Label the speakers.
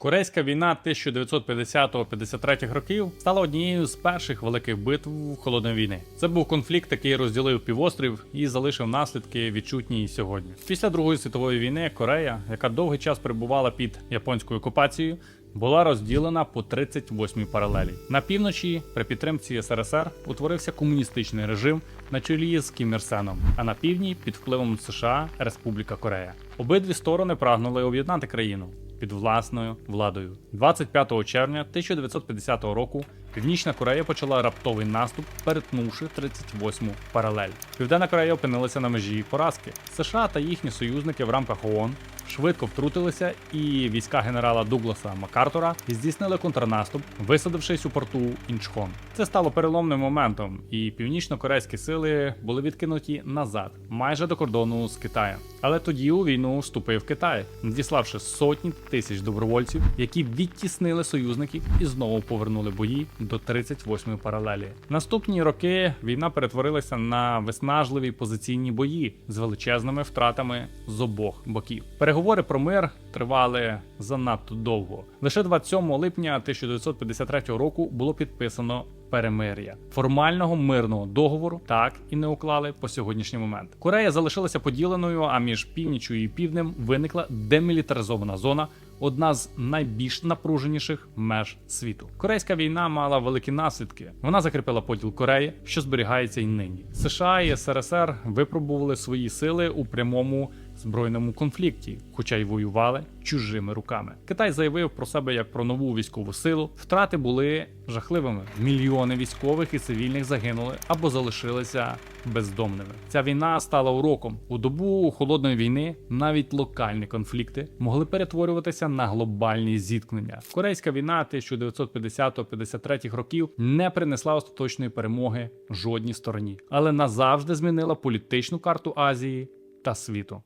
Speaker 1: Корейська війна 1950-53 років стала однією з перших великих битв холодної війни. Це був конфлікт, який розділив півострів і залишив наслідки відчутні і сьогодні. Після Другої світової війни Корея, яка довгий час перебувала під японською окупацією, була розділена по 38 паралелі. На півночі, при підтримці СРСР, утворився комуністичний режим на чолі з Кім Ір Сеном, а на півдні під впливом США Республіка Корея. Обидві сторони прагнули об'єднати країну під власною владою. 25 червня 1950 року Північна Корея почала раптовий наступ, перетнувши 38-му паралель. Південна Корея опинилася на межі поразки. США та їхні союзники в рамках ООН швидко втрутилися, і війська генерала Дугласа Макартура здійснили контрнаступ, висадившись у порту Інчхон. Це стало переломним моментом, і північно-корейські сили були відкинуті назад, майже до кордону з Китаєм. Але тоді у війну вступив Китай, надіславши сотні тисяч добровольців, які відтіснили союзників і знову повернули бої до 38-ї паралелі. Наступні роки війна перетворилася на виснажливі позиційні бої з величезними втратами з обох боків. Переговори про мир тривали занадто довго. Лише 27 липня 1953 року було підписано. Перемир'я формального мирного договору так і не уклали по сьогоднішній момент. Корея залишилася поділеною, а між північю і півднем виникла демілітаризована зона, одна з найбільш напруженіших меж світу. Корейська війна мала великі наслідки. Вона закріпила поділ Кореї, що зберігається й нині. США і СРСР випробували свої сили у прямому збройному конфлікті, хоча й воювали чужими руками. Китай заявив про себе як про нову військову силу. Втрати були жахливими. Мільйони військових і цивільних загинули або залишилися бездомними. Ця війна стала уроком. У добу холодної війни навіть локальні конфлікти могли перетворюватися на глобальні зіткнення. Корейська війна 1950-53 років не принесла остаточної перемоги жодній стороні, але назавжди змінила політичну карту Азії та світу.